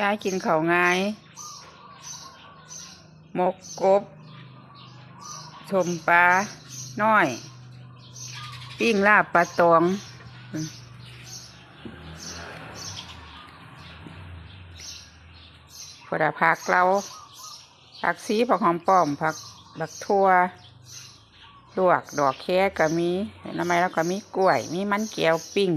ยายกินเขาง่ายหมกกบ ชมปลาน้อย ปิ้งลาบปลาตองอืมพอดผักเราผักซีผักหอมป้อมผักบักทั่วลวกดอกแค่ก็มีทำไมแล้วก็มีกล้วย มีมันแก้วปิ้ง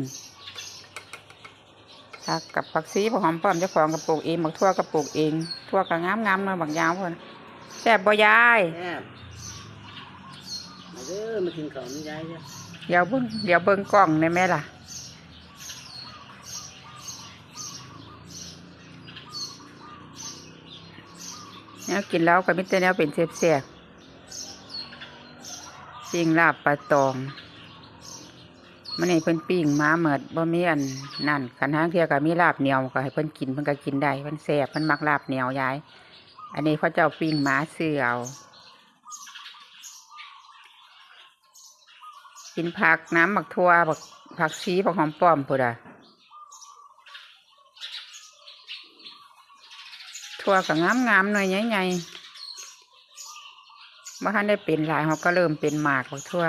ผักกับผักซีผักหอมป้อมเจ้าของกระปลูกเองบักทั่วกระปลูกเอง ทั่วก็งามงามๆเนาะบักยาวพ่นแซ่บบ่ยายแซ่บมาเด้อมากินข้าวมันยายจ้ะเดี๋ยวเบิ่งเดี๋ยวเบิ่งกล้องได้ไหมล่ะแนวกินแล้วก็มิแต่แนวเป็นเสียบเสียบๆปิ้งลาบปลาตอง มันให้เพิ่นปิ้งมาเหมิดบ่มีอันนั่นขันห้างเทียก็มีลาบเหนียวก็ให้เพิ่นกินเพิ่นก็กินได้เพิ่นแซ่บเพิ่นมักลาบเหนียวยาย อันนี้เขาเจ้าปิ้งหมาเสือเอากินผักน้ำบักทั่วบักผักชีผักหอมป้อมพุ่นอะทั่วก็งามงามๆหน่อยใหญ่ๆว่าท่านได้เป็นหลายเขาก็เริ่มเป็นหมากบักทั่ว